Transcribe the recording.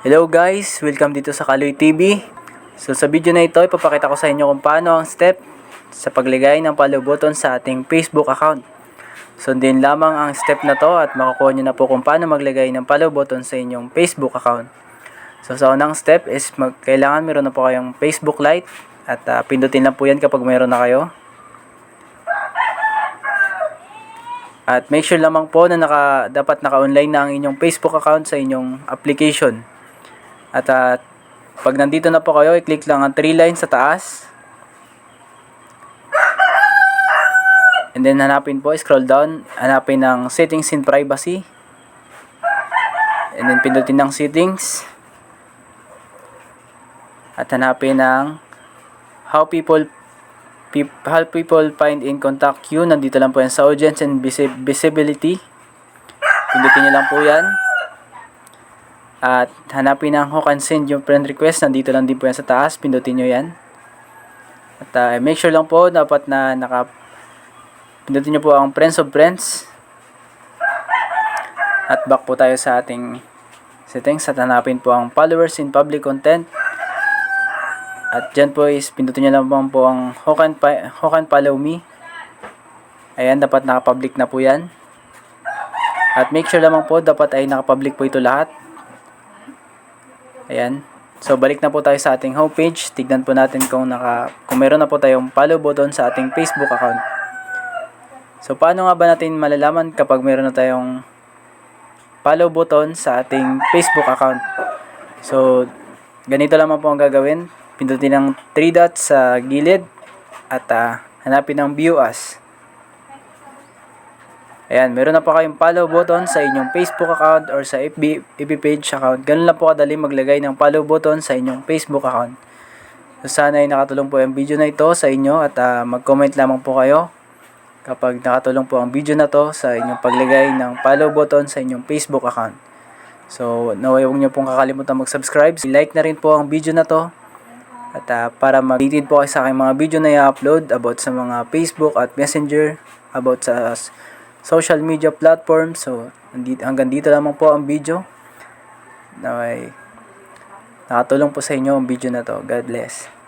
Hello guys, welcome dito sa Kaloy TV. So sa video na ito, ipapakita ko sa inyo kung paano ang step sa paglagay ng follow button sa ating Facebook account. Sundin lamang ang step na to at makukuha nyo na po kung paano maglagay ng follow button sa inyong Facebook account. So sa unang step is mag, kailangan meron na po kayong Facebook Lite at ah, pindutin lang po yan kapag meron na kayo. At make sure lamang po na naka, dapat naka-online na ang inyong Facebook account sa inyong application. At ah, pag nandito na po kayo, i-click lang ang three lines sa taas. And then hanapin po, scroll down, hanapin ng settings in privacy. And then pindutin ng settings. At hanapin ng how people peop, how people find in contact you. Nandito lang po yan sa audience and visi- visibility. Pindutin nyo lang po yan. At hanapin ang who can send yung friend request. Nandito lang din po yan sa taas. Pindutin nyo yan. At uh, make sure lang po dapat na naka pindutin nyo po ang friends of friends. At back po tayo sa ating settings at hanapin po ang followers in public content. At dyan po is pindutin nyo lang po ang who can, who can follow me. Ayan, dapat naka-public na po yan. At make sure lamang po, dapat ay naka-public po ito lahat. Ayan. So, balik na po tayo sa ating homepage. Tignan po natin kung, naka, kung meron na po tayong follow button sa ating Facebook account. So, paano nga ba natin malalaman kapag meron na tayong follow button sa ating Facebook account? So, ganito lamang po ang gagawin. Pindutin ang 3 dots sa gilid at ah, hanapin ang view as. Ayan, meron na po kayong follow button sa inyong Facebook account or sa FB, FB page account. Ganun lang po kadali maglagay ng follow button sa inyong Facebook account. So, sana ay nakatulong po ang video na ito sa inyo at ah, mag-comment lamang po kayo kapag nakatulong po ang video na to sa inyong paglagay ng follow button sa inyong Facebook account. So, naway huwag niyo pong kakalimutan mag-subscribe. I-like na rin po ang video na to. At ah, para mag-update po kayo sa aking mga video na i-upload about sa mga Facebook at Messenger, about sa social media platforms. So, hanggang dito lamang po ang video. Naway nakatulong po sa inyo ang video na to. God bless.